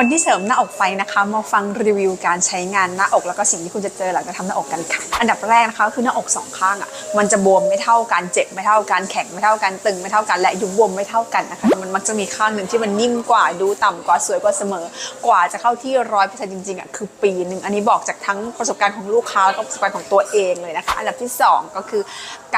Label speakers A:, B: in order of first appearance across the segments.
A: คนที่เสริมหน้าอกไฟนะคะ มาฟังรีวิวการใช้งานหน้าอกแล้วก็สิ่งที่คุณจะเจอหลังจากทำหน้าอกกันค่ะ อันดับแรกนะคะคือหน้าอกสองข้างอะ มันจะบวมไม่เท่ากันเจ็บไม่เท่ากันแข็งไม่เท่ากันตึงไม่เท่ากันและยุบบวมไม่เท่ากันนะคะมันมักจะมีข้างหนึ่งที่มันนิ่มกว่าดูต่ำกว่าสวยกว่าเสมอ กว่าจะเข้าที่ร้อยเปอร์เซ็นต์จริงๆอะคือปีหนึ่งอันนี้บอกจากทั้งประสบการณ์ของลูกค้าแล้วก็ประสบการณ์ของตัวเองเลยนะคะ อันดับที่สองก็คือ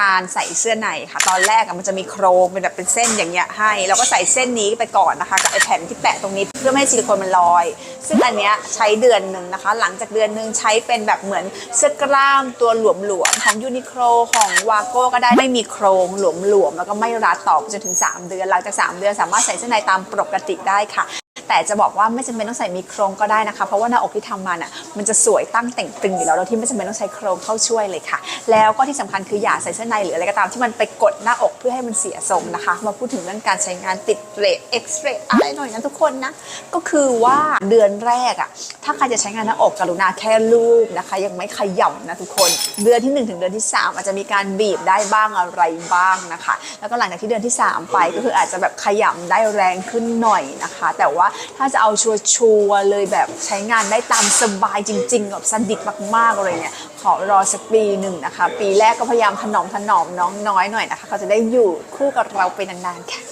A: การใส่เสื้อในค่ะ ตอนแรกอะมันจะมีโครงเป็นแบบเป็นเส้นอย่างเงี้ยให้ แล้วก็ใส่เส้นนี้ไปก่อนนะคะกับไอแผ่นที่แปะตรงนี้เพื่อไม่ให้ซิลิโคนมันลอย ซึ่งอันเนี้ยใช้เดือนหนึ่งนะคะ หลังจากเดือนหนึ่งใช้เป็นแบบเหมือนเสื้อกล้ามตัวหลวมๆของยูนิโคลของวาโก้ก็ได้ไม่มีโครงหลวมๆแล้วก็ไม่รัดต่อจนถึง 3 เดือน หลังจาก 3 เดือนสามารถใส่เสื้อในตามปกติได้ค่ะ แต่จะบอกว่าไม่จำเป็นต้องใส่มีโครงก็ได้นะคะ เพราะว่าหน้าอกที่ทำมาน่ะมันจะสวยตั้งแต่งตึงอยู่แล้วโดยที่ไม่จำเป็นต้องใช้โครงเข้าช่วยเลยค่ะ แล้วก็ที่สำคัญคืออย่าใส่เสื้อในหรืออะไรก็ตามที่มันไปกดหน้าอกเพื่อให้มันเสียทรงนะคะ มาพูดถึงเรื่องการใช้งานติดเรทเอ็กซ์เรย์อะไรหน่อยนะทุกคนนะ ก็คือว่าเดือนแรกอะถ้าใครจะใช้งานหน้าอกกรุณาแค่ลูบนะคะ ยังไม่ขย่ำนะทุกคน เดือนที่ 1 ถึงเดือนที่ 3 อาจจะมีการบีบได้บ้างอะไรบ้างนะคะ แล้วก็หลังจากที่เดือนที่ 3 ไปก็คืออาจจะแบบขย่ำได้แรงขึ้นหน่อยนะคะ แต่ว่าถ้าจะเอาชัวร์ๆเลยแบบใช้งานได้ตามสบายจริงๆแบบสดิตมากๆอะไรเนี่ยขอรอสักปีหนึ่งนะคะ ปีแรกก็พยายามถนอมถนอมน้องน้อยหน่อยนะคะเขาจะได้อยู่คู่กับเราไปนานๆค่ะ